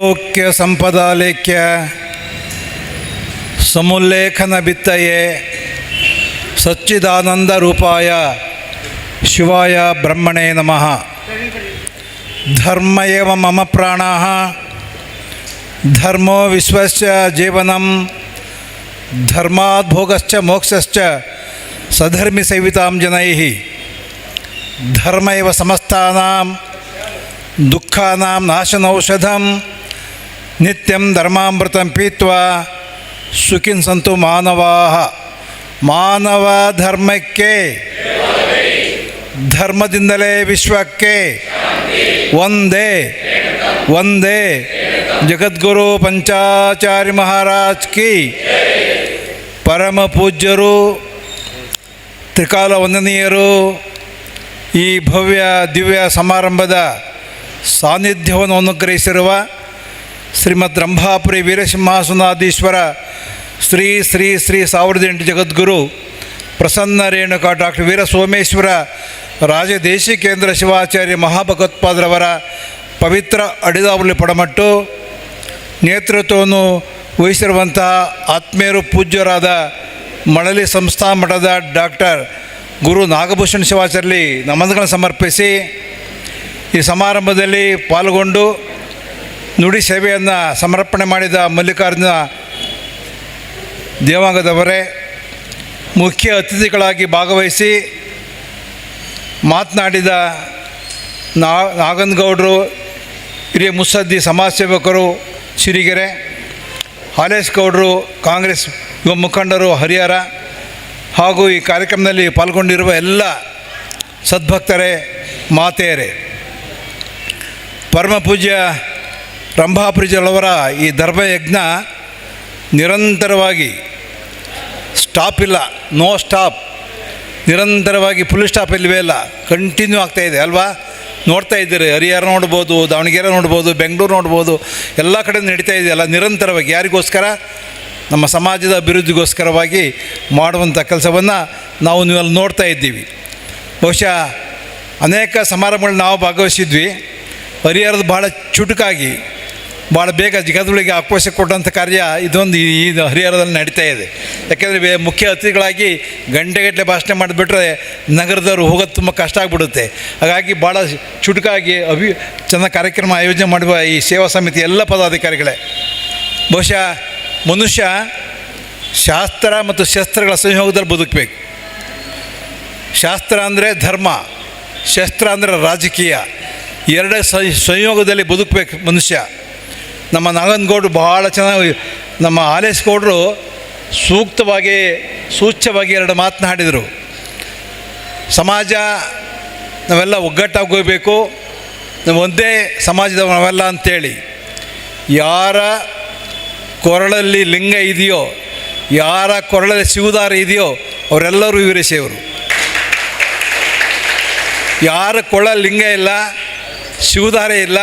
ലോക്യ സമ്പദാലേക്ക് സമുല്ലേഖന വിത്തയെ സച്ചിദാനന്ദരൂപായ ശിവായ ബ്രഹ്മണേ നമ ധർമ്മയവ മമ പ്രാണ ധർമ്മോ വിശ്വസ്യ ജീവനം ധർമാദ്ഭോഗശ്ച മോക്ഷശ്ച സധർമ്മി സേവിതാം ജനൈ ധർമ്മയവ സമസ്താനാം ദുഃഖാനാം നാശനൗഷധം ನಿತ್ಯಂ ಧರ್ಮಾಮೃತಂ ಪೀತ್ವಾ ಸುಖಿನ್ ಸಂತು ಮಾನವಾ ಮಾನವ ಧರ್ಮಕ್ಕೆ, ಧರ್ಮದಿಂದಲೇ ವಿಶ್ವಕ್ಕೆ ಒಂದೇ ಒಂದೇ ಜಗದ್ಗುರು ಪಂಚಾಚಾರ್ಯ ಮಹಾರಾಜ್ ಕಿ. ಪರಮ ಪೂಜ್ಯರು, ತ್ರಿಕಾಲ ವಂದನೀಯರು, ಈ ಭವ್ಯ ದಿವ್ಯ ಸಮಾರಂಭದ ಸಾನ್ನಿಧ್ಯವನ್ನು ಅನುಗ್ರಹಿಸಿರುವ ಶ್ರೀಮದ್ ರಂಭಾಪುರಿ ವೀರಸಿಂಹಾಸನಾಧೀಶ್ವರ ಶ್ರೀ ಶ್ರೀ ಶ್ರೀ ಸಾವಿರದ ಎಂಟು ಜಗದ್ಗುರು ಪ್ರಸನ್ನ ರೇಣುಕ ಡಾಕ್ಟರ್ ವೀರ ಸೋಮೇಶ್ವರ ರಾಜದೇಶಿಕೇಂದ್ರ ಶಿವಾಚಾರ್ಯ ಮಹಾಭಗವತ್ಪಾದರವರ ಪವಿತ್ರ ಅಡಿದಾವಲಿ ಪಡಮಟ್ಟು, ನೇತೃತ್ವವನ್ನು ವಹಿಸಿರುವಂತಹ ಆತ್ಮೀಯರು ಪೂಜ್ಯರಾದ ಮಳಲಿ ಸಂಸ್ಥಾ ಮಠದ ಡಾಕ್ಟರ್ ಗುರು ನಾಗಭೂಷಣ ಶಿವಾಚಾರ್ಯ, ನಮನಗಳನ್ನು ಸಮರ್ಪಿಸಿ ಈ ಸಮಾರಂಭದಲ್ಲಿ ಪಾಲ್ಗೊಂಡು ನುಡಿ ಸೇವೆಯನ್ನು ಸಮರ್ಪಣೆ ಮಾಡಿದ ಮಲ್ಲಿಕಾರ್ಜುನ ದೇವಾಂಗದವರೇ, ಮುಖ್ಯ ಅತಿಥಿಗಳಾಗಿ ಭಾಗವಹಿಸಿ ಮಾತನಾಡಿದ ನಾ, ನಾಗನಗೌಡರು, ಹಿರಿಯ ಮುಸದ್ದಿ ಸಮಾಜ ಸೇವಕರು ಸಿರಿಗೆರೆ ಹಾಲೇಶ್ ಗೌಡರು ಕಾಂಗ್ರೆಸ್ ಯುವ ಮುಖಂಡರು ಹರಿಹರ ಹಾಗೂ ಈ ಕಾರ್ಯಕ್ರಮದಲ್ಲಿ ಪಾಲ್ಗೊಂಡಿರುವ ಎಲ್ಲ ಸದ್ಭಕ್ತರೇ, ಮಾತೆಯರೇ. ಪರಮ ಪೂಜ್ಯ ರಂಭಾಪುರಿಜಲವರ ಈ ಧರ್ಮಯಜ್ಞ ನಿರಂತರವಾಗಿ ಸ್ಟಾಪ್ ಇಲ್ಲ ನೋ ಸ್ಟಾಪ್ ನಿರಂತರವಾಗಿ ಫುಲ್ ಸ್ಟಾಪ್ ಇಲ್ಲವೇ ಇಲ್ಲ ಕಂಟಿನ್ಯೂ ಆಗ್ತಾ ಇದೆ, ಅಲ್ವಾ? ನೋಡ್ತಾ ಇದ್ದೀರಿ, ಹರಿಹರ ನೋಡ್ಬೋದು, ದಾವಣಗೆರೆ ನೋಡ್ಬೋದು, ಬೆಂಗಳೂರು ನೋಡ್ಬೋದು, ಎಲ್ಲ ಕಡೆ ನಡೀತಾ ಇದೆಯಲ್ಲ ನಿರಂತರವಾಗಿ. ಯಾರಿಗೋಸ್ಕರ? ನಮ್ಮ ಸಮಾಜದ ಅಭಿವೃದ್ಧಿಗೋಸ್ಕರವಾಗಿ ಮಾಡುವಂಥ ಕೆಲಸವನ್ನು ನಾವು ನೀವಲ್ಲಿ ನೋಡ್ತಾ ಇದ್ದೀವಿ. ಬಹುಶಃ ಅನೇಕ ಸಮಾರಂಭಗಳು ನಾವು ಭಾಗವಹಿಸಿದ್ವಿ. ಹರಿಹರದ ಭಾಳ ಚುಟುಕಾಗಿ ಭಾಳ ಬೇಗ ಜಗದೊಳಗೆ ಆಕ್ರೋಶ ಕೊಟ್ಟಂಥ ಕಾರ್ಯ ಇದೊಂದು ಈ ಹರಿಹರದಲ್ಲಿ ನಡೀತಾ ಇದೆ. ಯಾಕೆಂದರೆ ಮುಖ್ಯ ಅತಿಥಿಗಳಾಗಿ ಗಂಟೆಗಟ್ಟಲೆ ಭಾಷಣ ಮಾಡಿಬಿಟ್ರೆ ನಗರದವರು ಹೋಗೋದು ತುಂಬ ಕಷ್ಟ ಆಗಿಬಿಡುತ್ತೆ. ಹಾಗಾಗಿ ಭಾಳ ಚುಟುಕಾಗಿ ಅಭಿ ಚೆನ್ನಾಗಿ ಕಾರ್ಯಕ್ರಮ ಆಯೋಜನೆ ಮಾಡುವ ಈ ಸೇವಾ ಸಮಿತಿ ಎಲ್ಲ ಪದಾಧಿಕಾರಿಗಳೇ. ಬಹುಶಃ ಮನುಷ್ಯ ಶಾಸ್ತ್ರ ಮತ್ತು ಶಸ್ತ್ರಗಳ ಸಂಯೋಗದಲ್ಲಿ ಬದುಕಬೇಕು. ಶಾಸ್ತ್ರ ಅಂದರೆ ಧರ್ಮ, ಶಸ್ತ್ರ ಅಂದರೆ ರಾಜಕೀಯ. ಎರಡೇ ಸಂಯೋಗದಲ್ಲಿ ಬದುಕಬೇಕು ಮನುಷ್ಯ. ನಮ್ಮ ನಾಗನಗೌಡರು ಬಹಳ ಚೆನ್ನಾಗಿ, ನಮ್ಮ ಆಲೇಶ್ ಗೌಡರು ಸೂಕ್ತವಾಗಿ, ಸೂಚ್ಯವಾಗಿ ಎರಡು ಮಾತನಾಡಿದರು ಸಮಾಜ ನಾವೆಲ್ಲ ಒಗ್ಗಟ್ಟಾಗಿ ಹೋಗಬೇಕು ನಾವು ಒಂದೇ ಸಮಾಜದ ನಾವೆಲ್ಲ ಅಂತೇಳಿ. ಯಾರ ಕೊರಳಲ್ಲಿ ಲಿಂಗ ಇದೆಯೋ, ಯಾರ ಕೊರಳಲ್ಲಿ ಶಿವದಾರ ಇದೆಯೋ, ಅವರೆಲ್ಲರೂ ವೀರಶೈವರು ಯಾರ ಕೊಳ ಲಿಂಗ ಇಲ್ಲ ಶಿವಧಾರೆ ಇಲ್ಲ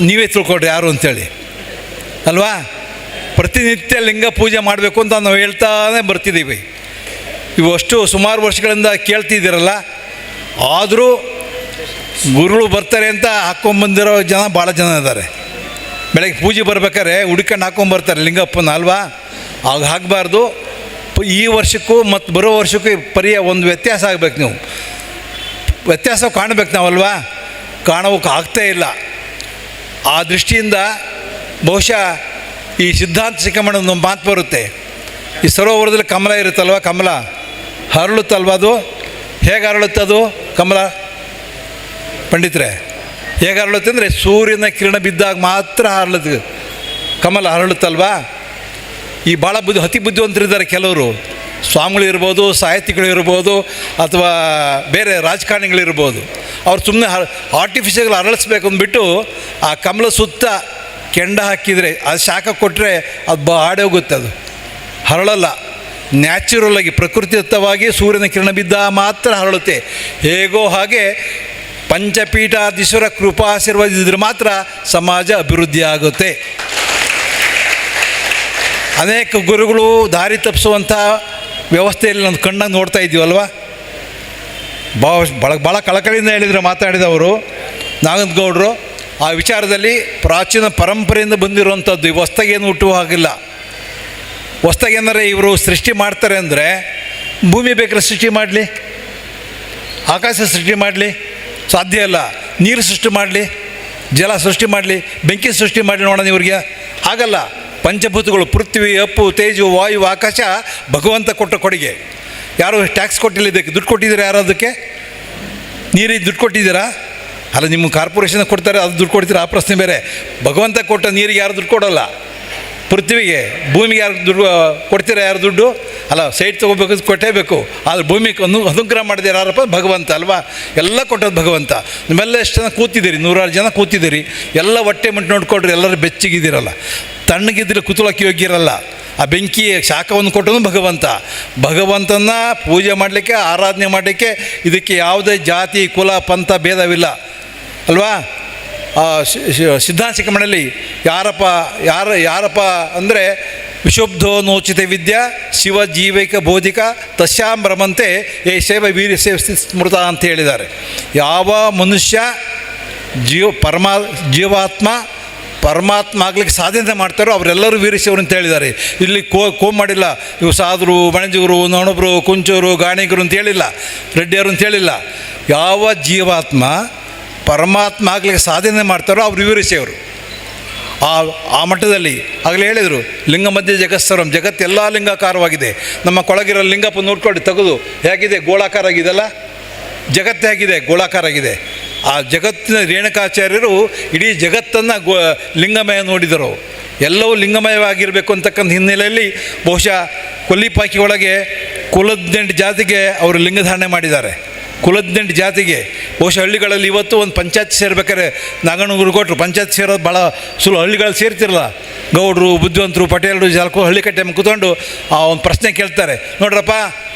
ನೀವೇ ತಿಳ್ಕೊಡ್ರಿ ಯಾರು ಅಂತೇಳಿ. ಅಲ್ವಾ? ಪ್ರತಿನಿತ್ಯ ಲಿಂಗ ಪೂಜೆ ಮಾಡಬೇಕು ಅಂತ ನಾವು ಹೇಳ್ತಾನೆ ಬರ್ತಿದ್ದೀವಿ. ಇವು ಸುಮಾರು ವರ್ಷಗಳಿಂದ ಕೇಳ್ತಿದ್ದೀರಲ್ಲ. ಆದರೂ ಗುರುಗಳು ಬರ್ತಾರೆ ಅಂತ ಹಾಕ್ಕೊಂಬಂದಿರೋ ಜನ ಭಾಳ ಜನ ಇದ್ದಾರೆ. ಬೆಳಗ್ಗೆ ಪೂಜೆ ಬರ್ಬೇಕಾದ್ರೆ ಹುಡ್ಕೊಂಡು ಹಾಕ್ಕೊಂಬರ್ತಾರೆ ಲಿಂಗಪ್ಪನ, ಅಲ್ವಾ? ಆಗ ಹಾಕಬಾರ್ದು. ಈ ವರ್ಷಕ್ಕೂ ಮತ್ತು ಬರೋ ವರ್ಷಕ್ಕೂ ಪರಿಯ ಒಂದು ವ್ಯತ್ಯಾಸ ಆಗ್ಬೇಕು ನೀವು. ವ್ಯತ್ಯಾಸ ಕಾಣಬೇಕು ನಾವಲ್ವಾ? ಕಾಣೋಕೆ ಆಗ್ತಾ ಇಲ್ಲ. ಆ ದೃಷ್ಟಿಯಿಂದ ಬಹುಶಃ ಈ ಸಿದ್ಧಾಂತ ಶಿಖಮಣ ಒಂದು ಮಾತು ಬರುತ್ತೆ. ಈ ಸರೋವರದಲ್ಲಿ ಕಮಲ ಇರುತ್ತಲ್ವ? ಕಮಲ. ಹರಳುತ್ತಲ್ವ ಅದು? ಹೇಗೆ ಅದು? ಕಮಲ. ಪಂಡಿತರೆ, ಹೇಗೆ ಹರಳುತ್ತೆ ಅಂದರೆ ಸೂರ್ಯನ ಕಿರಣ ಬಿದ್ದಾಗ ಮಾತ್ರ ಹರಳುತ್ತೆ. ಕಮಲ ಹರಳುತ್ತಲ್ವಾ? ಈ ಭಾಳ ಬುದ್ಧಿ, ಅತಿ ಬುದ್ಧಿವಂತರಿದ್ದಾರೆ ಕೆಲವರು. ಸ್ವಾಮಿಗಳು ಇರ್ಬೋದು ಸಾಹಿತಿಗಳು ಇರ್ಬೋದು ಅಥವಾ ಬೇರೆ ರಾಜಕಾರಣಿಗಳಿರ್ಬೋದು, ಅವ್ರು ಸುಮ್ಮನೆ ಆರ್ಟಿಫಿಷಿಯಲ್ ಅರಳಿಸ್ಬೇಕು ಅಂದ್ಬಿಟ್ಟು ಆ ಕಮಲ ಸುತ್ತ ಕೆಂಡ ಹಾಕಿದರೆ, ಅದು ಶಾಖ ಕೊಟ್ಟರೆ ಅದು ಬಾಡಿ ಹೋಗುತ್ತೆ ಅದು. ಹರಳಲ್ಲ. ನ್ಯಾಚುರಲ್ ಆಗಿ, ಪ್ರಕೃತಿದತ್ತವಾಗಿ ಸೂರ್ಯನ ಕಿರಣ ಬಿದ್ದ ಮಾತ್ರ ಹರಳುತ್ತೆ. ಹೇಗೋ ಹಾಗೆ ಪಂಚಪೀಠಾಧೀಶ್ವರ ಕೃಪಾಶೀರ್ವದಿದ್ರೆ ಮಾತ್ರ ಸಮಾಜ ಅಭಿವೃದ್ಧಿ ಆಗುತ್ತೆ. ಅನೇಕ ಗುರುಗಳು ದಾರಿ ತಪ್ಪಿಸುವಂಥ ವ್ಯವಸ್ಥೆಯಲ್ಲಿ ನಾನು ಕಣ್ಣಾಗ ನೋಡ್ತಾ ಇದ್ದೀವಲ್ವ ಭಾಳ ಭಾಳ ಭಾಳ ಕಳಕಳಿಯಿಂದ ಹೇಳಿದರೆ ಮಾತಾಡಿದವರು ನಾಗನಗೌಡರು ಆ ವಿಚಾರದಲ್ಲಿ ಪ್ರಾಚೀನ ಪರಂಪರೆಯಿಂದ ಬಂದಿರುವಂಥದ್ದು ಈ ಹೊಸ್ತಾಗೇನು ಹುಟ್ಟುವ ಹಾಗಿಲ್ಲ. ಹೊಸ್ದಾಗೇನಾರೆ ಇವರು ಸೃಷ್ಟಿ ಮಾಡ್ತಾರೆ ಅಂದರೆ ಭೂಮಿ ಬೇಕಾದ್ರೆ ಸೃಷ್ಟಿ ಮಾಡಲಿ, ಆಕಾಶ ಸೃಷ್ಟಿ ಮಾಡಲಿ, ಸಾಧ್ಯ ಇಲ್ಲ. ನೀರು ಸೃಷ್ಟಿ ಮಾಡಲಿ, ಜಲ ಸೃಷ್ಟಿ ಮಾಡಲಿ, ಬೆಂಕಿ ಸೃಷ್ಟಿ ಮಾಡಲಿ ನೋಡೋಣ ಇವ್ರಿಗೆ. ಆಗಲ್ಲ ಪಂಚಭೂತಗಳು ಪೃಥ್ವಿ, ಅಪ್ಪು, ತೇಜು, ವಾಯು, ಆಕಾಶ, ಭಗವಂತ ಕೊಟ್ಟ ಕೊಡುಗೆ. ಯಾರು ಟ್ಯಾಕ್ಸ್ ಕೊಟ್ಟಿಲ್ಲ ಇದಕ್ಕೆ? ದುಡ್ಡು ಕೊಟ್ಟಿದ್ದೀರಾ ಯಾರು ಅದಕ್ಕೆ? ನೀರಿಗೆ ದುಡ್ಡು ಕೊಟ್ಟಿದ್ದೀರಾ? ಅಲ್ಲ, ನಿಮ್ಮ ಕಾರ್ಪೊರೇಷನ್ ಕೊಡ್ತಾರೆ, ಅದು ದುಡ್ಡು ಕೊಡ್ತೀರಾ? ಆ ಪ್ರಶ್ನೆ ಬೇರೆ. ಭಗವಂತ ಕೊಟ್ಟ ನೀರಿಗೆ ಯಾರು ದುಡ್ಡು ಕೊಡೋಲ್ಲ? ಪೃಥ್ವಿಗೆ ಭೂಮಿಗೆ ಯಾರು ದುಡ್ಡು ಕೊಡ್ತೀರಾ ಯಾರು ದುಡ್ಡು? ಅಲ್ಲ, ಸೈಟ್ ತೊಗೋಬೇಕು ಕೊಟ್ಟೇಬೇಕು. ಆದರೆ ಭೂಮಿಗೆ ಒಂದು ಅನುಗ್ರಹ ಮಾಡಿದ ಯಾರಪ್ಪ? ಭಗವಂತ ಅಲ್ವಾ? ಎಲ್ಲ ಕೊಟ್ಟದ್ದು ಭಗವಂತ. ನಿಮ್ಮೆಲ್ಲ ಎಷ್ಟು ಜನ ಕೂತಿದ್ದೀರಿ? ನೂರಾರು ಜನ ಕೂತಿದ್ದೀರಿ. ಎಲ್ಲ ಹೊಟ್ಟೆ ಮುಟ್ಟು ನೋಡ್ಕೊಳ್ರಿ ಎಲ್ಲರೂ ಬೆಚ್ಚಗಿದ್ದೀರಲ್ಲ. ತಣ್ಣಗಿದ್ರೆ ಕುತೂಹಲಕ್ಕೆ ಯೋಗ್ಯ ಇರಲ್ಲ ಆ ಬೆಂಕಿ ಶಾಖವನ್ನು ಕೊಟ್ಟನು ಭಗವಂತ. ಭಗವಂತನ ಪೂಜೆ ಮಾಡಲಿಕ್ಕೆ, ಆರಾಧನೆ ಮಾಡಲಿಕ್ಕೆ ಇದಕ್ಕೆ ಯಾವುದೇ ಜಾತಿ, ಕುಲ, ಪಂಥ, ಭೇದವಿಲ್ಲ. ಅಲ್ವಾ? ಆ, ಶಿ- ಶಿ- ಸಿದ್ಧಾಂತ ಶಿಖಮಣಲ್ಲಿ ಯಾರಪ್ಪ, ಯಾರ, ಯಾರಪ್ಪ ಅಂದರೆ ವಿಶುಬ್ಧೋ ನೋಚಿತ ವಿದ್ಯಾ ಶಿವ ಜೀವಿಕ ಬೋಧಿಕ ತಸ್ಯಾಂ ಭ್ರಮಂತೆ ಏ ಶೈವ ವೀರ್ಯ ಸೇವ ಸ್ಮೃತ ಅಂತ ಹೇಳಿದ್ದಾರೆ. ಯಾವ ಮನುಷ್ಯ ಜೀವ ಪರಮಾ, ಜೀವಾತ್ಮ ಪರಮಾತ್ಮ ಆಗ್ಲಿಕ್ಕೆ ಸಾಧನೆ ಮಾಡ್ತಾರೋ ಅವರೆಲ್ಲರೂ ವೀರಶಿವರು ಅಂತ ಹೇಳಿದ್ದಾರೆ. ಇಲ್ಲಿ ಕೋ ಕೋಮ್ ಮಾಡಿಲ್ಲ. ಇವು ಸಾಧುರು ಬಣಜಿಗರು ನೊಣಬ್ರು, ಕುಂಚೂರು, ಗಾಣಿಗರು ಅಂತ ಹೇಳಿಲ್ಲ. ರೆಡ್ಡಿಯವರು ಅಂತ ಹೇಳಿಲ್ಲ. ಯಾವ ಜೀವಾತ್ಮ ಪರಮಾತ್ಮ ಆಗಲಿಕ್ಕೆ ಸಾಧನೆ ಮಾಡ್ತಾರೋ ಅವ್ರು ವಿವರಿಸಿಯವರು ಆ ಆ ಮಟ್ಟದಲ್ಲಿ ಆಗಲೇ ಹೇಳಿದರು, ಲಿಂಗ ಮಧ್ಯೆ ಜಗತ್ತು ಜಗತ್ತೆಲ್ಲ ಲಿಂಗಾಕಾರವಾಗಿದೆ. ನಮ್ಮ ಕೊಳಗಿರೋ ಲಿಂಗಪ್ಪ ನೋಡ್ಕೊಂಡು ತೆಗೆದು, ಹೇಗಿದೆ, ಗೋಳಾಕಾರ ಆಗಿದೆಲ್ಲ ಜಗತ್ತೇ ಆಗಿದೆ ಗೋಳಾಕಾರ ಆಗಿದೆ. ಆ ಜಗತ್ತಿನ ರೇಣುಕಾಚಾರ್ಯರು ಇಡೀ ಜಗತ್ತನ್ನು ಗೋ, ಲಿಂಗಮಯ ನೋಡಿದರು. ಎಲ್ಲವೂ ಲಿಂಗಮಯವಾಗಿರಬೇಕು ಅಂತಕ್ಕಂಥ ಹಿನ್ನೆಲೆಯಲ್ಲಿ ಬಹುಶಃ ಕೊಲ್ಲಿಪಾಕಿ ಒಳಗೆ ಕುಲದ್ನೆಂಟು ಜಾತಿಗೆ ಅವರು ಲಿಂಗಧಾರಣೆ ಮಾಡಿದ್ದಾರೆ. ಕುಲದ್ನೆಂಟು ಜಾತಿಗೆ. ಬಹುಶಃ ಹಳ್ಳಿಗಳಲ್ಲಿ ಇವತ್ತು ಒಂದು ಪಂಚಾಯತ್ ಸೇರ್ಬೇಕಾದ್ರೆ ನಾಗಣ್ಣಗುರು ಕೊಟ್ಟರು ಪಂಚಾಯತ್ ಸೇರೋದು ಭಾಳ ಸುಲಭ. ಹಳ್ಳಿಗಳಲ್ಲಿ ಸೇರ್ತಿರಲ್ಲ. ಗೌಡರು, ಬುದ್ಧಿವಂತರು, ಪಟೇಲರು, ಜಾಲಕು ಹಳ್ಳಿ ಕಟ್ಟೆ ಕೂತ್ಕೊಂಡು ಆ ಒಂದು ಪ್ರಶ್ನೆ ಕೇಳ್ತಾರೆ. ನೋಡ್ರಪ್ಪ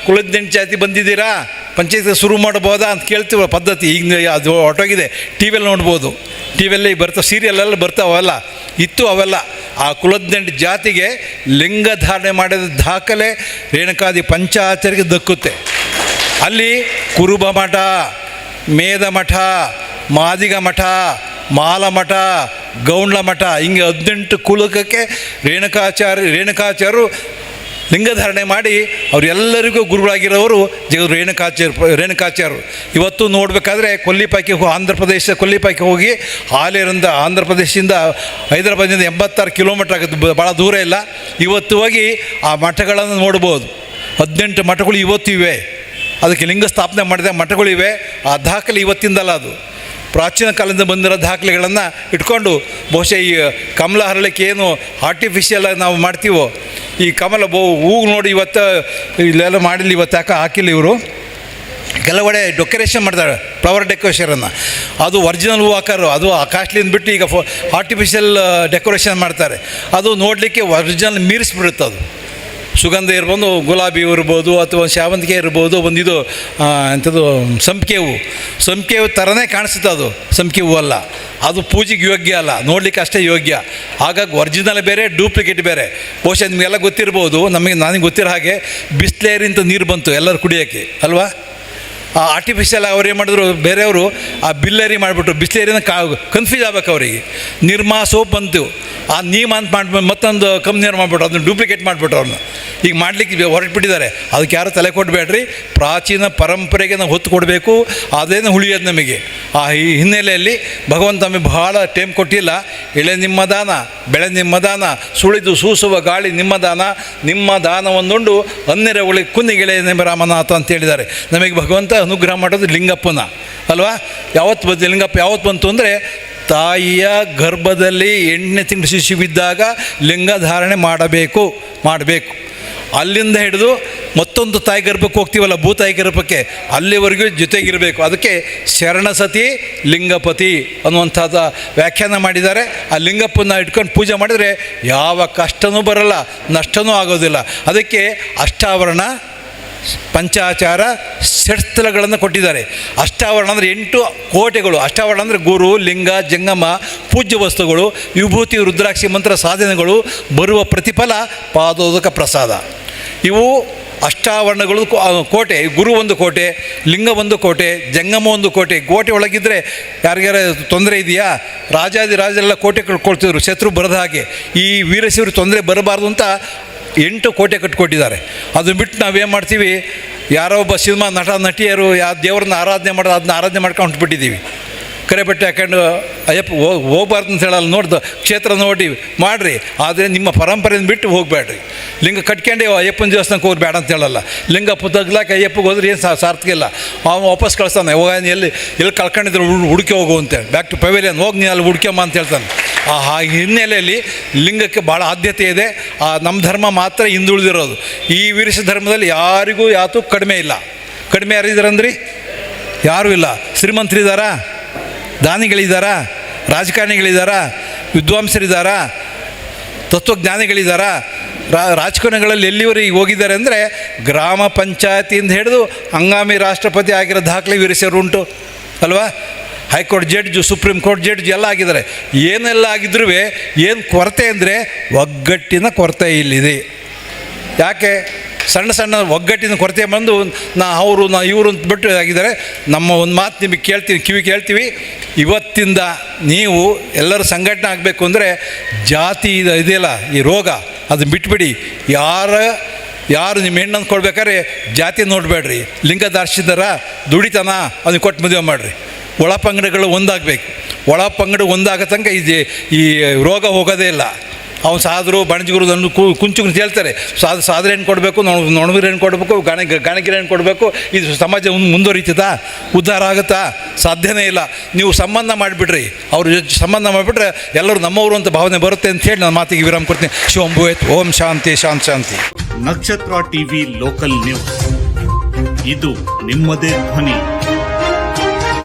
ಕುಲದ್ನೆಂಟು ಜಾತಿ ಬಂದಿದ್ದೀರಾ? ಪಂಚಾಯತ್ ಶುರು ಮಾಡ್ಬೋದಾ ಅಂತ ಕೇಳ್ತೀವ ಪದ್ಧತಿ. ಈಗ ಅದು ಹೊಟ್ಟೋಗಿದೆ ಟಿ ವಿಯಲ್ಲಿ ನೋಡ್ಬೋದು. ಟಿ ವಿಯಲ್ಲಿ ಬರ್ತಾವೆ ಸೀರಿಯಲೆಲ್ಲ ಬರ್ತಾವಲ್ಲ. ಇತ್ತು ಅವೆಲ್ಲ. ಆ ಕುಲದ್ನೆಂಟು ಜಾತಿಗೆ ಲಿಂಗ ಧಾರಣೆ ಮಾಡಿದ ದಾಖಲೆ ರೇಣುಕಾದಿ ಪಂಚಾಚಾರಿಗೆ ದಕ್ಕುತ್ತೆ. ಅಲ್ಲಿ ಕುರುಬ ಮಠ, ಮೇದ ಮಠ, ಮಾದಿಗ ಮಠ, ಮಾಲ ಮಠ, ಗೌಂಡ್ಲ ಮಠ, ಹಿಂಗೆ ಹದಿನೆಂಟು ಕುಲಕಕ್ಕೆ ರೇಣುಕಾಚಾರ್ಯ, ರೇಣುಕಾಚಾರ್ಯರು ಲಿಂಗಧಾರಣೆ ಮಾಡಿ ಅವರೆಲ್ಲರಿಗೂ ಗುರುಗಳಾಗಿರೋರು ಜಗ ರೇಣುಕಾಚಾರ್ಯ, ರೇಣುಕಾಚಾರ್ಯರು. ಇವತ್ತು ನೋಡಬೇಕಾದ್ರೆ ಕೊಲ್ಲಿಪಾಕಿ ಆಂಧ್ರ ಪ್ರದೇಶ ಕೊಲ್ಲಿಪಾಕಿ ಹೋಗಿ ಹಾಲೇರಿಂದ ಆಂಧ್ರ ಪ್ರದೇಶದಿಂದ ಹೈದರಾಬಾದಿಂದ ಎಂಬತ್ತಾರು ಕಿಲೋಮೀಟ್ರ್ ಆಗುತ್ತೆ ಭಾಳ ದೂರ ಇಲ್ಲ. ಇವತ್ತು ಹೋಗಿ ಆ ಮಠಗಳನ್ನು ನೋಡ್ಬೋದು. ಹದಿನೆಂಟು ಮಠಗಳು ಇವತ್ತು ಇವೆ. ಅದಕ್ಕೆ ಲಿಂಗ ಸ್ಥಾಪನೆ ಮಾಡಿದ ಮಠಗಳಿವೆ ಆ ದಾಖಲೆ ಇವತ್ತಿಂದಲ್ಲ ಅದು. ಪ್ರಾಚೀನ ಕಾಲದಿಂದ ಬಂದಿರೋ ದಾಖಲೆಗಳನ್ನು ಇಟ್ಕೊಂಡು ಬಹುಶಃ ಈ ಕಮಲ ಹರಳಿಕೆ ಏನು ಆರ್ಟಿಫಿಷಿಯಲ್ ನಾವು ಮಾಡ್ತೀವೋ. ಈ ಕಮಲ ಬೋ ಹೂವು ನೋಡಿ ಇವತ್ತು ಇಲ್ಲೆಲ್ಲ ಮಾಡಿಲ್ಲ ಇವತ್ತು ಯಾಕೆ ಹಾಕಿಲ್ಲ ಇವರು. ಕೆಲವೆಡೆ ಡೆಕೋರೇಷನ್ ಮಾಡ್ತಾರೆ ಫ್ಲವರ್ ಡೆಕೋರೇಷನನ್ನು ಅದು ಒರಿಜಿನಲ್ ಹೂ ಹಾಕೋರು, ಅದು ಕಾಸ್ಟ್ಲಿಂದ ಬಿಟ್ಟು ಈಗ ಫೋ ಆರ್ಟಿಫಿಷಿಯಲ್ ಡೆಕೋರೇಷನ್ ಮಾಡ್ತಾರೆ. ಅದು ನೋಡಲಿಕ್ಕೆ ಒರಿಜಿನಲ್ ಮೀರಿಸ್ಬಿಡುತ್ತೆ ಅದು. ಸುಗಂಧ ಇರ್ಬೋದು, ಗುಲಾಬಿ ಇರ್ಬೋದು, ಅಥವಾ ಶಾವಂತಿಗೆ ಇರ್ಬೋದು ಒಂದು ಇದು ಎಂಥದ್ದು ಸಂಪಿಗೆ ಹೂವು ಸಂಪಿಗೆ ಹೂವು ಥರನೇ ಕಾಣಿಸುತ್ತೆ ಅದು. ಸಂಪಿಗೆ ಹೂವು ಅಲ್ಲ. ಅದು ಪೂಜೆಗೆ ಯೋಗ್ಯ ಅಲ್ಲ. ನೋಡಲಿಕ್ಕೆ ಅಷ್ಟೇ ಯೋಗ್ಯ. ಹಾಗಾಗಿ ಒರಿಜಿನಲ್ ಬೇರೆ ಡೂಪ್ಲಿಕೇಟ್ ಬೇರೆ. ಬಹುಶಃ ನಿಮಗೆಲ್ಲ ಗೊತ್ತಿರ್ಬೋದು, ನಮಗೆ, ನನಗೆ ಗೊತ್ತಿರೋ ಹಾಗೆ ಬಿಸ್ಲೇರಿಂತ ನೀರು ಬಂತು ಎಲ್ಲರೂ ಕುಡಿಯೋಕ್ಕೆ, ಅಲ್ವಾ? ಆ ಆರ್ಟಿಫಿಷಿಯಲ್ ಅವ್ರು ಏನು ಮಾಡಿದ್ರು? ಬೇರೆಯವರು ಆ ಬಿಲ್ಲರಿ ಮಾಡಿಬಿಟ್ರು ಬಿಸ್ಲೇರಿನ ಕಾ ಕನ್ಫ್ಯೂಸ್ ಆಗ್ಬೇಕು ಅವರಿಗೆ. ನಿರ್ಮಾ ಸೋಪ್ ಬಂತು. ಆ ನೀಮ್ ಅಂತ ಮಾಡಿ ಮತ್ತೊಂದು ಕಂಪ್ನಿಯವ್ರು ಮಾಡಿಬಿಟ್ರು. ಅದನ್ನ ಡೂಪ್ಲಿಕೇಟ್ ಮಾಡಿಬಿಟ್ರು ಅವ್ರನ್ನ. ಈಗ ಮಾಡಲಿಕ್ಕೆ ಹೊರಟ್ಬಿಟ್ಟಿದ್ದಾರೆ. ಅದಕ್ಕೆ ಯಾರು ತಲೆ ಕೊಡಬೇಡ್ರಿ? ಪ್ರಾಚೀನ ಪರಂಪರೆಗೆ ನಾವು ಹೊತ್ತು ಕೊಡಬೇಕು. ಅದೇನು ಉಳಿಯೋದು ನಮಗೆ. ಆ ಈ ಹಿನ್ನೆಲೆಯಲ್ಲಿ ಭಗವಂತ ಬಹಳ ಟೈಮ್ ಕೊಟ್ಟಿಲ್ಲ. ಎಳೆ ನಿಮ್ಮ ದಾನ, ಬೆಳೆ ನಿಮ್ಮ ದಾನ, ಸುಳಿದು ಸೂಸುವ ಗಾಳಿ ನಿಮ್ಮ ದಾನ, ನಿಮ್ಮ ದಾನವೊಂದುಂಡು ಅನ್ನೆರ ಉಳಿ ಕುನ್ನಿಗೆಳೆ ನಿಮ್ಮ ರಾಮನಾಥ ಅಂತ ಹೇಳಿದ್ದಾರೆ. ನಮಗೆ ಭಗವಂತ ಅನುಗ್ರಹ ಮಾಡೋದು ಲಿಂಗಪ್ಪನ, ಅಲ್ವಾ? ಯಾವತ್ತು ಬಂದು ಲಿಂಗಪ್ಪ, ಯಾವತ್ತು ಬಂತು ಅಂದರೆ ತಾಯಿಯ ಗರ್ಭದಲ್ಲಿ ಎಂಟನೇ ತಿಂಗಳು ಶಿಶುವಿದ್ದಾಗ ಲಿಂಗ ಧಾರಣೆ ಮಾಡಬೇಕು ಮಾಡಬೇಕು. ಅಲ್ಲಿಂದ ಹಿಡಿದು ಮತ್ತೊಂದು ತಾಯಿ ಗರ್ಭಕ್ಕೆ ಹೋಗ್ತೀವಲ್ಲ ಭೂತಾಯಿ ಗರ್ಭಕ್ಕೆ, ಅಲ್ಲಿವರೆಗೂ ಜೊತೆಗಿರಬೇಕು. ಅದಕ್ಕೆ ಶರಣಸತಿ, ಲಿಂಗಪತಿ ಅನ್ನುವಂಥದ್ದು ವ್ಯಾಖ್ಯಾನ ಮಾಡಿದ್ದಾರೆ. ಆ ಲಿಂಗಪ್ಪನ ಇಟ್ಕೊಂಡು ಪೂಜೆ ಮಾಡಿದರೆ ಯಾವ ಕಷ್ಟನೂ ಬರಲ್ಲ, ನಷ್ಟನೂ ಆಗೋದಿಲ್ಲ. ಅದಕ್ಕೆ ಅಷ್ಟಾವರಣ, ಪಂಚಾಚಾರ ಷಟ್ಸ್ಥಲಗಳನ್ನು ಕೊಟ್ಟಿದ್ದಾರೆ. ಅಷ್ಟಾವರಣ ಅಂದರೆ ಎಂಟು ಕೋಟೆಗಳು. ಅಷ್ಟಾವರಣ ಅಂದರೆ ಗುರು, ಲಿಂಗ, ಜಂಗಮ, ಪೂಜ್ಯ ವಸ್ತುಗಳು, ವಿಭೂತಿ, ರುದ್ರಾಕ್ಷಿ ಮಂತ್ರ ಸಾಧನೆಗಳು, ಬರುವ ಪ್ರತಿಫಲ, ಪಾದೋದಕ ಪ್ರಸಾದ. ಇವು ಅಷ್ಟಾವರಣಗಳು ಕೋಟೆ, ಗುರು ಒಂದು ಕೋಟೆ, ಲಿಂಗ ಒಂದು ಕೋಟೆ, ಜಂಗಮ ಒಂದು ಕೋಟೆ ಕೋಟೆ ಒಳಗಿದ್ದರೆ ಯಾರಿಗಾರ ತೊಂದರೆ ಇದೆಯಾ? ರಾಜಾದಿ ರಾಜರೆಲ್ಲ ಕೋಟೆ ಕಟ್ಕೊಳ್ತಿದ್ರು, ಶತ್ರು ಬರದ ಹಾಗೆ. ಈ ವೀರಶಿವರು ತೊಂದರೆ ಬರಬಾರ್ದು ಅಂತ ಎಂಟು ಕೋಟೆ ಕಟ್ಕೊಟ್ಟಿದ್ದಾರೆ. ಅದನ್ನು ಬಿಟ್ಟು ನಾವೇನು ಮಾಡ್ತೀವಿ? ಯಾರೋ ಒಬ್ಬ ಸಿನಿಮಾ ನಟ, ನಟಿಯರು ಯಾವ ದೇವ್ರನ್ನ ಆರಾಧನೆ ಮಾಡೋದು ಅದನ್ನ ಆರಾಧನೆ ಮಾಡ್ಕೊಂಡು ಹೊಂಟ್ಬಿಟ್ಟಿದ್ದೀವಿ ಕರೆ ಬಟ್ಟೆ ಹಾಕೊಂಡು, ಅಯ್ಯಪ್ಪ ಹೋಗ್ ಹೋಗ್ಬಾರ್ದು ಅಂತ ಹೇಳಲ್ಲ, ನೋಡ್ದು, ಕ್ಷೇತ್ರ ನೋಡಿ, ಮಾಡಿರಿ. ಆದರೆ ನಿಮ್ಮ ಪರಂಪರೆಯನ್ನು ಬಿಟ್ಟು ಹೋಗಬೇಡ್ರಿ. ಲಿಂಗ ಕಟ್ಕೊಂಡೆ ಅಯ್ಯಪ್ಪನ ದೇವಸ್ಥಾನಕ್ಕೆ ಹೋಗಿ ಬೇಡ ಅಂತ ಹೇಳಲ್ಲ. ಲಿಂಗ ತಗ್ಲಾಕ ಅಯ್ಯಪ್ಪಗೆ ಹೋದ್ರೆ ಏನು ಸಾರ್ಥಕ ಇಲ್ಲ. ಅವನು ವಾಪಸ್ ಕಳಿಸ್ತಾನೆ. ಹೋಗ ಎಲ್ಲಿ ಎಲ್ಲಿ ಕಳ್ಕೊಂಡಿದ್ರು ಹುಡ್- ಹುಡುಕಿ ಹೋಗು ಅಂತೇಳಿ ಬ್ಯಾಕ್ ಟು ಪೆವಿಲಿಯನ್ ಹೋಗಿ, ನೀ ಅಲ್ಲಿ ಹುಡುಕಮ್ಮ ಅಂತ ಹೇಳ್ತಾನೆ. ಆ ಹಿನ್ನೆಲೆಯಲ್ಲಿ ಲಿಂಗಕ್ಕೆ ಭಾಳ ಆದ್ಯತೆ ಇದೆ. ಆ ನಮ್ಮ ಧರ್ಮ ಮಾತ್ರ ಹಿಂದುಳಿದಿರೋದು. ಈ ವೀರಶ ಧರ್ಮದಲ್ಲಿ ಯಾರಿಗೂ ಯಾತು ಕಡಿಮೆ ಇಲ್ಲ. ಕಡಿಮೆ ಯಾರಿದ್ದಾರಂದ್ರಿ ಯಾರೂ ಇಲ್ಲ. ಶ್ರೀಮಂತರಿದ್ದಾರಾ ದಾನಿಗಳಿದ್ದಾರಾ ರಾಜಕಾರಣಿಗಳಿದ್ದಾರಾ ವಿದ್ವಾಂಸರಿದ್ದಾರಾ ತತ್ವಜ್ಞಾನಿಗಳಿದ್ದಾರಾ ರಾ, ರಾಜಕಾರಣಗಳಲ್ಲಿ ಎಲ್ಲಿವರೆಗೆ ಹೋಗಿದ್ದಾರೆ ಅಂದರೆ ಗ್ರಾಮ ಪಂಚಾಯತಿಯಿಂದ ಹಿಡಿದು ಹಂಗಾಮಿ ರಾಷ್ಟ್ರಪತಿ ಆಗಿರೋ ದಾಖಲೆ ವಿರಿಸೋರು ಉಂಟು, ಅಲ್ವಾ? High court judge, supreme court judge ಎಲ್ಲ ಆಗಿದ್ದಾರೆ. ಏನೆಲ್ಲ ಆಗಿದ್ರೂ ಏನು ಕೊರತೆ ಅಂದರೆ ಒಗ್ಗಟ್ಟಿನ ಕೊರತೆ ಇಲ್ಲಿದೆ. ಯಾಕೆ? ಸಣ್ಣ ಸಣ್ಣ ಒಗ್ಗಟ್ಟಿನ ಕೊರತೆ ಬಂದು ನಾ ಅವರು, ನಾ ಇವರು ಅಂತ ಬಿಟ್ಟು ಆಗಿದ್ದಾರೆ ನಮ್ಮ ಒಂದು ಮಾತು ನಿಮಗೆ ಕೇಳ್ತೀನಿ, ಕಿವಿ ಕೇಳ್ತೀವಿ. ಇವತ್ತಿಂದ ನೀವು ಎಲ್ಲರೂ ಸಂಘಟನೆ ಆಗಬೇಕು ಅಂದರೆ ಜಾತಿ ಇದು ಇದೆಯಲ್ಲ, ಈ ರೋಗ ಅದನ್ನ ಬಿಟ್ಬಿಡಿ. ಯಾರ, ಯಾರು ನಿಮ್ಮ ಹೆಣ್ಣನ್ನು ಕೊಡ್ಬೇಕಾದ್ರೆ ಜಾತಿ ನೋಡಬೇಡ್ರಿ. ಲಿಂಗ ದಾರ್ಶಿದಾರ ದುಡಿತನ ಅದನ್ನ ಕೊಟ್ಟು ಮದುವೆ ಮಾಡಿರಿ. ಒಳ ಪಂಗಡಗಳು ಒಂದಾಗಬೇಕು. ಒಳ ಪಂಗಡ ಒಂದಾಗ ತನಕ ಈ ರೋಗ ಹೋಗೋದೇ ಇಲ್ಲ. ಅವ್ನು ಸಾದರು ಕುಂಚು ಅಂತ ಹೇಳ್ತಾರೆ. ಸಾದ ಸಾದ್ರೆ ಏನು ಕೊಡಬೇಕು ನೊಣಗಿರ ಏನು ಕೊಡಬೇಕು, ಗಣ ಗಣಗಿರ ಏನು ಕೊಡಬೇಕು, ಇದು ಸಮಾಜ ಮುಂದ್- ಮುಂದುವರಿತದಾ? ಉದ್ಧಾರ ಆಗುತ್ತಾ? ಸಾಧ್ಯನೇ ಇಲ್ಲ. ನೀವು ಸಂಬಂಧ ಮಾಡಿಬಿಡ್ರಿ. ಅವ್ರ ಸಂಬಂಧ ಮಾಡಿಬಿಟ್ರೆ ಎಲ್ಲರೂ ನಮ್ಮವರು ಅಂತ ಭಾವನೆ ಬರುತ್ತೆ ಅಂತ ಹೇಳಿ ನನ್ನ ಮಾತಿಗೆ ವಿರಾಮ ಕೊಡ್ತೀನಿ. ಶಿವಂಭು ಓಂ ಶಾಂತಿ ಶಾಂತಿ ಶಾಂತಿ. ನಕ್ಷತ್ರ ಟಿವಿ ಲೋಕಲ್ ನ್ಯೂಸ್. ಇದು ನಿಮ್ಮದೇ ಧ್ವನಿ.